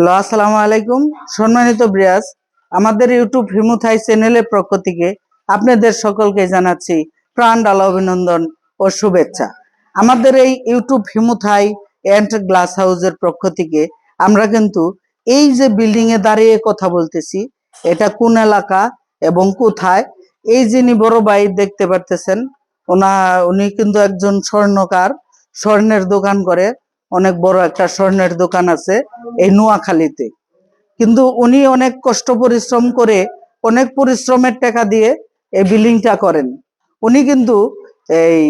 Hello, আসসালামু আলাইকুম। সম্মানিত ব্রিয়াস আমাদের ইউটিউব হিমুথাই চ্যানেলের পক্ষ থেকে আপনাদের সকলকে জানাচ্ছি প্রাণ ডালা অভিনন্দন ও শুভেচ্ছা। আমাদের এই ইউটিউব হিমুথাই অ্যান্ড গ্লাস হাউসের পক্ষ থেকে আমরা কিন্তু এই যে বিল্ডিং এ দাঁড়িয়ে কথা বলতেছি, এটা কোন এলাকা এবং কোথায়? এই যিনি বড় ভাই দেখতে পারতেছেন, ওনা উনি কিন্তু একজন স্বর্ণকার, স্বর্ণের দোকান করে। অনেক বড় একটা স্বর্ণের দোকান আছে এই নোয়াখালীতে। কিন্তু উনি অনেক কষ্ট পরিশ্রম করে অনেক পরিশ্রমের টাকা দিয়ে এই বিল্ডিংটা করেন। উনি কিন্তু এই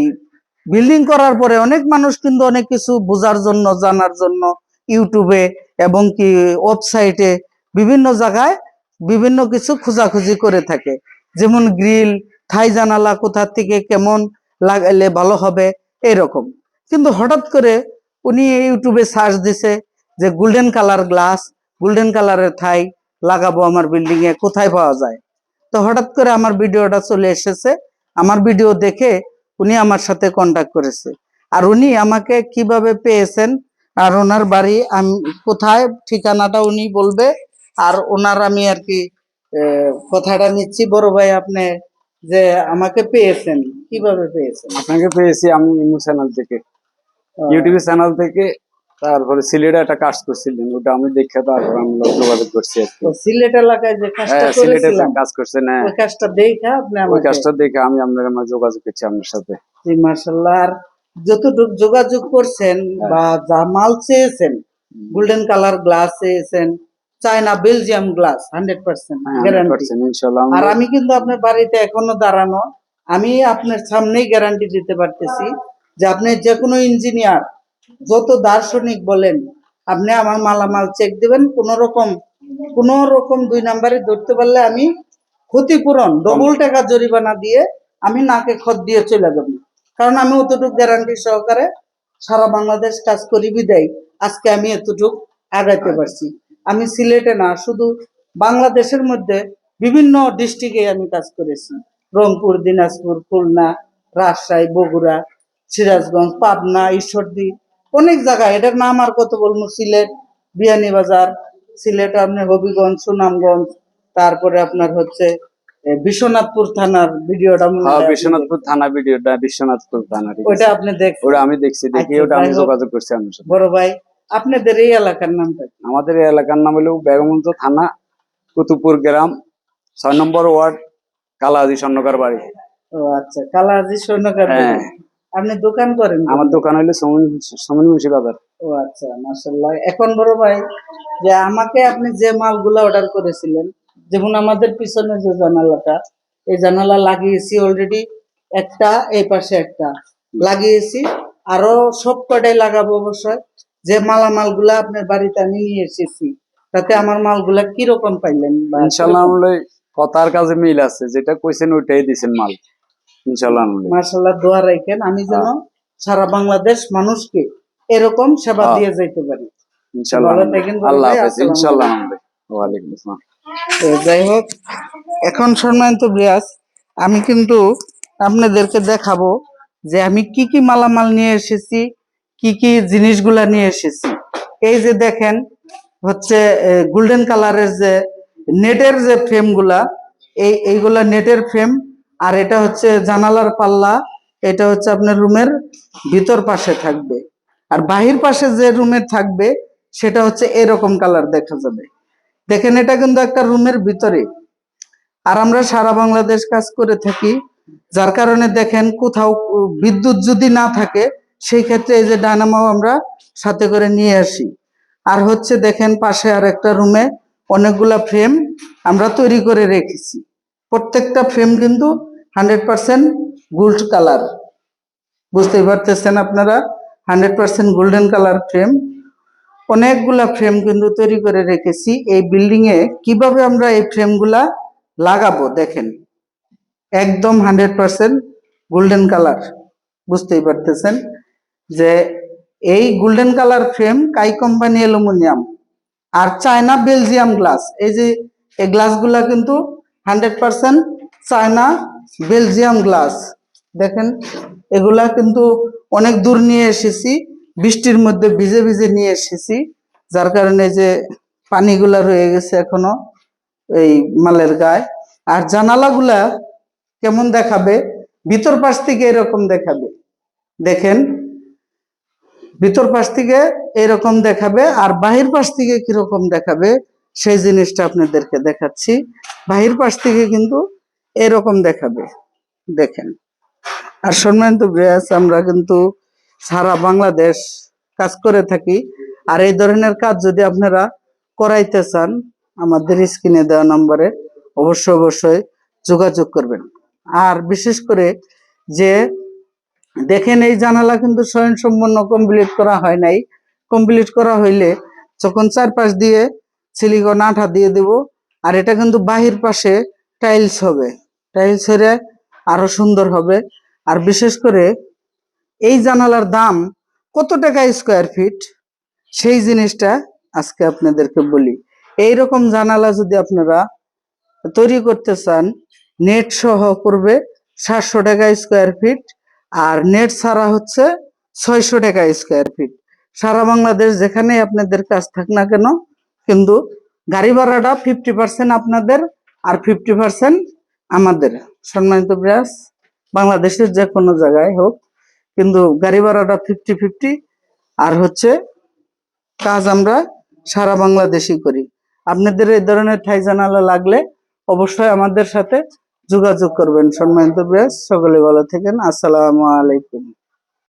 বিল্ডিং করার পরে অনেক মানুষ কিন্তু অনেক কিছু বোঝার জন্য, জানার জন্য ইউটিউবে এবং কি ওয়েবসাইটে বিভিন্ন জায়গায় বিভিন্ন কিছু খোঁজাখুঁজি করে থাকে। যেমন গ্রিল, থাই জানালা কোথা থেকে কেমন লাগাইলে ভালো হবে, এরকম। কিন্তু হঠাৎ করে উনি ইউটিউবে সার্চ দিছে যে গোল্ডেন কালার গ্লাস গোল্ডেন কালারের থাই লাগাবো আমার বিল্ডিং এ, কোথায় পাওয়া যায়? তো হঠাৎ করে আমার ভিডিওটা চলে এসেছে। আমার ভিডিও দেখে উনি আমার সাথে কন্ট্যাক্ট করেছে। আর উনি আমাকে কীভাবে পেয়েছেন আর ওনার বাড়ি আমি, কোথায় ঠিকানাটা উনি বলবে? আর ওনার আমি আর কি কথাটা নিচ্ছি, বড় ভাই আপনি যে আমাকে পেয়েছেন, কীভাবে পেয়েছেন? আপনাকে পেয়েছি আমি ইমু চ্যানেল থেকে। ইউটিউব চ্যানেল থেকে তারপরে সিলেটে একটা কাজ করছিলেন ওটা আমি দেখে তারপর আমি যোগাযোগ করছি সিলেট এলাকায় যে কাজটা হ্যাঁ সিলেটে কাজ করছেন হ্যাঁ। ওই কাজটা দেখা আপনি ওই কাজটা দেখে আমি আপনার আমার যোগাযোগ করছি আপনার সাথে। জি মার্শাল্লাহ আর যতটুকু যোগাযোগ করছেন হ্যাঁ। বা যা মাল চেয়েছেন গোল্ডেন কালার গ্লাস চেয়েছেন China Belgium glass hundred percent আর আমি কিন্তু আপনার বাড়িতে এখনও দাঁড়ানো আমি আপনার সামনেই গ্যারান্টি দিতে পারতেছি। যে আপনি যে কোনো ইঞ্জিনিয়ার যত দার্শনিক বলেন, আপনি আমার মালামাল চেক দিবেন, কোন রকম কোন রকম দুই নাম্বারে ধরতে পারলে আমি ক্ষতিপূরণ ডবল টাকা জরিমানা দিয়ে আমি নাকে খত দিয়ে চলে যাব। কারণ আমি অতটুকু গ্যারান্টি সহকারে সারা বাংলাদেশ কাজ করি, বিদায়। আজকে আমি এতটুক আগাইতে পারছি। আমি সিলেটে না, শুধু বাংলাদেশের মধ্যে বিভিন্ন ডিস্ট্রিক্টে আমি কাজ করেছি। রংপুর, দিনাজপুর, খুলনা, রাজশাহী, বগুড়া সিরাজগঞ্জ পাবনা ঈশ্বরদী অনেক জায়গায়। এটার নাম আর কত বলব? সিলেট বিয়ানীবাজার সিলেট আপনার হবিগঞ্জ সুনামগঞ্জ তারপরে আপনার হচ্ছে বিশ্বনাথপুর থানার ভিডিওটা হ্যাঁ বিশ্বনাথপুর থানা ভিডিওটা বিশ্বনাথপুর থানা। ওইটা আপনি দেখছেন ওটা আমি দেখছি দেখি আচ্ছা, ওটা আমি যোগাযোগ করছি আপনার সাথে। বড় ভাই আপনাদের এই এলাকার নামটা? আমাদের এই এলাকার নাম হলো বেগমগঞ্জ থানা কুতুবপুর গ্রাম ছয় নম্বর ওয়ার্ড কালাহাজি স্বর্ণকার বাড়ি। ও আচ্ছা কালাজি স্বর্ণকার হ্যাঁ। আপনি দোকান করেন আমার দোকান হলো সমন মুন্সি বাজার ও আচ্ছা মাশাল্লাহ এখন বড় ভাই যে আমাকে আপনি যে মালগুলা অর্ডার করেছিলেন যেমন আমাদের পিছনে যে জানালাটা এই জানালা লাগিয়েছি অলরেডি একটা এই পাশে একটা। লাগিয়েছি আরও সব কটাই লাগাবো অবশ্যই। যে মালামালগুলা আপনার বাড়িতে আমি নিয়ে এসেছি তাতে আমার মালগুলা কীরকম পাইলেন ইনশাল্লাহ কথার কাজে মিল আছে যেটা কইছেন ওইটাই দিছেন মাল। ইনশাল্লাহ মার্শাল্লাহ দোয়া রাখেন আমি যেন সারা বাংলাদেশ মানুষকে এরকম সেবা হ্যাঁ। দিয়ে যাইতে পারি। ইনশাল্লাহ। আল্লাহ হাফেজ। ইনশাল্লাহ ওয়ালাইকুম আসসালাম। যাই হোক এখন সম্মানিত ব্রিয়াস আমি কিন্তু আপনাদেরকে দেখাবো যে আমি কি কি মালামাল নিয়ে এসেছি কি কি জিনিসগুলা নিয়ে এসেছি। এই যে দেখেন হচ্ছে গোল্ডেন কালারের যে নেটের যে ফ্রেমগুলা এই এইগুলা নেটের ফ্রেম আর এটা হচ্ছে জানালার পাল্লা, এটা হচ্ছে আপনার রুমের ভিতর পাশে থাকবে। আর বাহির পাশে যে রুমের থাকবে, সেটা হচ্ছে এরকম কালার দেখা যাবে। দেখেন, এটা কিন্তু একটা রুমের ভিতরে। আর আমরা সারা বাংলাদেশ কাজ করে থাকি, যার কারণে দেখেন কোথাও বিদ্যুৎ যদি না থাকে, সেই ক্ষেত্রে এই যে ডায়নামো আমরা সাথে করে নিয়ে আসি। আর হচ্ছে দেখেন, পাশে আর একটা রুমে অনেকগুলা ফ্রেম আমরা তৈরি করে রেখেছি। প্রত্যেকটা ফ্রেম কিন্তু হান্ড্রেড পার্সেন্ট গোল্ড কালার। বুঝতেই পারতেছেন আপনারা? Hundred percent golden colour frame. অনেকগুলা ফ্রেম কিন্তু তৈরি করে রেখেছি। এই বিল্ডিং এ কীভাবে আমরা এই ফ্রেমগুলা লাগাবো দেখেন। একদম হান্ড্রেড পার্সেন্ট গোল্ডেন কালার। বুঝতেই পারতেছেন যে এই গোল্ডেন কালার ফ্রেম কাই কোম্পানি অ্যালুমিনিয়াম আর চায়না বেলজিয়াম গ্লাস। এই যে এই গ্লাসগুলা কিন্তু hundred percent China Belgium glass দেখেন, এগুলা কিন্তু অনেক দূর নিয়ে এসেছি, বৃষ্টির মধ্যে ভিজে ভিজে নিয়ে এসেছি, যার কারণে যে পানিগুলা রয়ে গেছে এখনও এই মালের গায়ে। আর জানালাগুলা কেমন দেখাবে? ভিতর পাশ থেকে এরকম দেখাবে। দেখেন, ভিতর পাশ থেকে এরকম দেখাবে, আর বাহির পাশ থেকে কীরকম দেখাবে, সেই জিনিসটা আপনাদেরকে দেখাচ্ছি। বাহির পাশ থেকে কিন্তু এরকম দেখাবে। দেখেন। আর সম্মানিত ব্রিয়াস আমরা কিন্তু সারা বাংলাদেশ কাজ করে থাকি। আর এই ধরনের কাজ যদি আপনারা করাইতে চান, আমাদের স্ক্রিনে দেওয়া নম্বরে অবশ্যই অবশ্যই যোগাযোগ করবেন। আর বিশেষ করে যে দেখেন, এই জানালা কিন্তু স্বয়ংসম্পূর্ণ কমপ্লিট করা হয় নাই। কমপ্লিট করা হইলে যখন চারপাশ দিয়ে সিলিকন আঠা দিয়ে দেব, আর এটা কিন্তু বাহির পাশে টাইলস হবে। টাইলস হলে আরও সুন্দর হবে। আর বিশেষ করে এই জানালার দাম কত টাকা স্কোয়ার ফিট সেই জিনিসটা আজকে আপনাদেরকে বলি। এই রকম জানালা যদি আপনারা তৈরি করতে চান নেট সহ করবে সাতশো টাকা স্কোয়ার ফিট আর নেট ছাড়া হচ্ছে ছয়শো টাকা স্কোয়ার ফিট সারা বাংলাদেশ যেখানে আপনাদের কাজ থাক না কেন, কিন্তু গাড়ি ভাড়াটা ফিফটি পার্সেন্ট আপনাদের আর ফিফটি পার্সেন্ট আমাদের। সম্মানিত ব্রাস, বাংলাদেশের যে কোনো জায়গায় হোক, কিন্তু গাড়ি ভাড়াটা ফিফটি ফিফটি আর হচ্ছে কাজ আমরা সারা বাংলাদেশই করি। আপনাদের এই ধরনের ঠাই জানালা লাগলে অবশ্যই আমাদের সাথে যোগাযোগ করবেন। সম্মানিত ব্রাস, সকলে ভালো থাকেন। আসসালামু আলাইকুম।